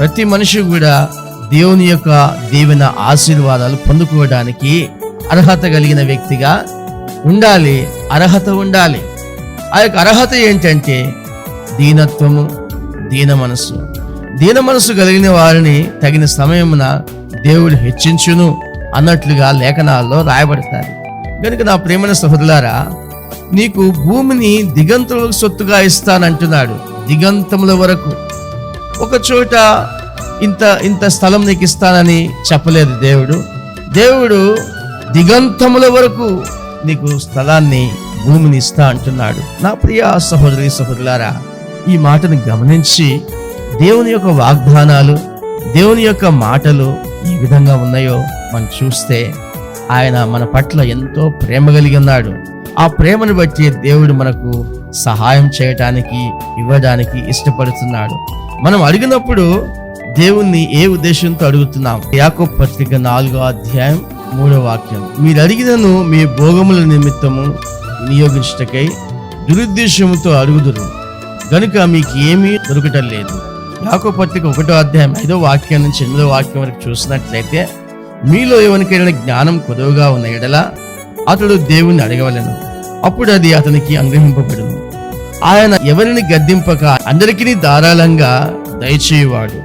ప్రతి మనిషి కూడా దేవుని యొక్క దీవెన ఆశీర్వాదాలు పొందుకోవడానికి అర్హత కలిగిన వ్యక్తిగా ఉండాలి అర్హత ఉండాలి. ఆ యొక్క అర్హత ఏంటంటే దీనత్వము దీన మనసు దీన మనసు కలిగిన వారిని తగిన సమయమున దేవుడు హెచ్చించును అన్నట్లుగా లేఖనాల్లో రాయబడతారు కనుక నా ప్రేమైన సహోదరులారా నీకు భూమిని దిగంతులకు సొత్తుగా ఇస్తానంటున్నాడు దిగంతముల వరకు. ఒక చోట ఇంత ఇంత స్థలం నీకు ఇస్తానని చెప్పలేదు దేవుడు. దేవుడు దిగంతముల వరకు నీకు స్థలాన్ని భూమిని ఇస్తా అంటున్నాడు. నా ప్రియ సహోదరి సహోదరులారా ఈ మాటను గమనించి దేవుని యొక్క వాగ్దానాలు దేవుని యొక్క మాటలు ఈ విధంగా ఉన్నాయో మనం చూస్తే ఆయన మన పట్ల ఎంతో ప్రేమ కలిగి ఉన్నాడు. ఆ ప్రేమను బట్టి దేవుడు మనకు సహాయం చేయటానికి ఇవ్వడానికి ఇష్టపడుతున్నాడు. మనం అడిగినప్పుడు దేవుణ్ణి ఏ ఉద్దేశంతో అడుగుతున్నాం? యాకో పత్రిక నాలుగో అధ్యాయం మూడో వాక్యం. మీరు అడిగినను మీ భోగముల నిమిత్తము నియోగించటకై దురుద్దేశముతో అడుగుదురు. గనుక మీకు ఏమీ దొరకటం లేదు. యాకో పత్రిక ఒకటో అధ్యాయం ఐదో వాక్యం నుంచి ఎనిమిదో వాక్యం వరకు చూసినట్లయితే మీలో ఎవరికైనా జ్ఞానం కొదువుగా ఉన్న ఎడల అతడు దేవుణ్ణి అడగవలను. అప్పుడు అది అతనికి అనుగ్రహింపబడును. ఆయన ఎవరిని గద్దింపక అందరికీ ధారాళంగా దయచేయువాడు.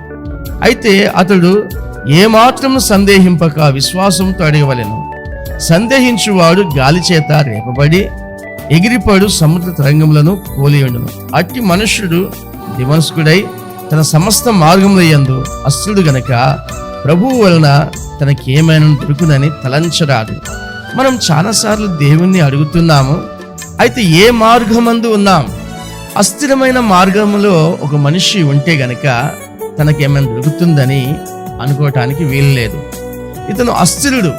అయితే అతడు ఏమాత్రం సందేహింపక విశ్వాసంతో అడగవలెను. సందేహించువాడు గాలి చేత రేపబడి ఎగిరిపడు సముద్ర తరంగములను పోలియుండును అట్టి మనుష్యుడు దివనస్కుడై తన సమస్త మార్గముల యందు అస్సుడు గనక ప్రభువు వలన తనకేమైనా దొరుకునని తలంచరాదు. మనం చాలాసార్లు దేవుణ్ణి అడుగుతున్నాము అయితే ఏ మార్గమందు ఉన్నాం? అస్థిరమైన మార్గములో ఒక మనిషి ఉంటే గనక తనకేమైనా దొరుకుతుందని అనుకోవటానికి వీలు లేదు. ఇతను అస్థిరుడు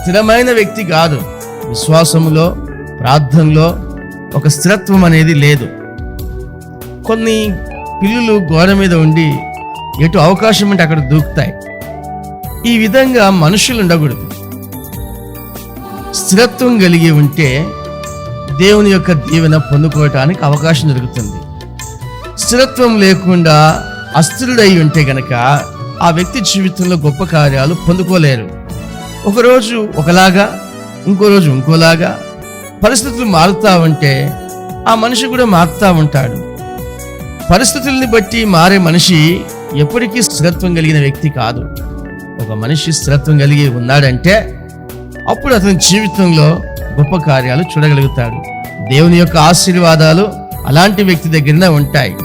స్థిరమైన వ్యక్తి కాదు. విశ్వాసములో ప్రార్థనలో ఒక స్థిరత్వం అనేది లేదు. కొన్ని పిల్లులు గోడ మీద ఉండి ఎటు అవకాశం అంటే అక్కడ దూకుతాయి. ఈ విధంగా మనుషులు ఉండకూడదు. స్థిరత్వం కలిగి ఉంటే దేవుని యొక్క దీవెన పొందుకోవటానికి అవకాశం దొరుకుతుంది. స్థిరత్వం లేకుండా అస్థిరుడై ఉంటే గనక ఆ వ్యక్తి జీవితంలో గొప్ప కార్యాలు పొందుకోలేరు. ఒకరోజు ఒకలాగా ఇంకో రోజు ఇంకోలాగా పరిస్థితులు మారుతా ఉంటే ఆ మనిషి కూడా మారుతూ ఉంటాడు. పరిస్థితుల్ని బట్టి మారే మనిషి ఎప్పటికీ స్థిరత్వం కలిగిన వ్యక్తి కాదు. ఒక మనిషి స్థిరత్వం కలిగి ఉన్నాడంటే అప్పుడు అతని జీవితంలో గొప్ప కార్యాలు చూడగలుగుతాడు. దేవుని యొక్క ఆశీర్వాదాలు అలాంటి వ్యక్తి దగ్గరనే ఉంటాయి.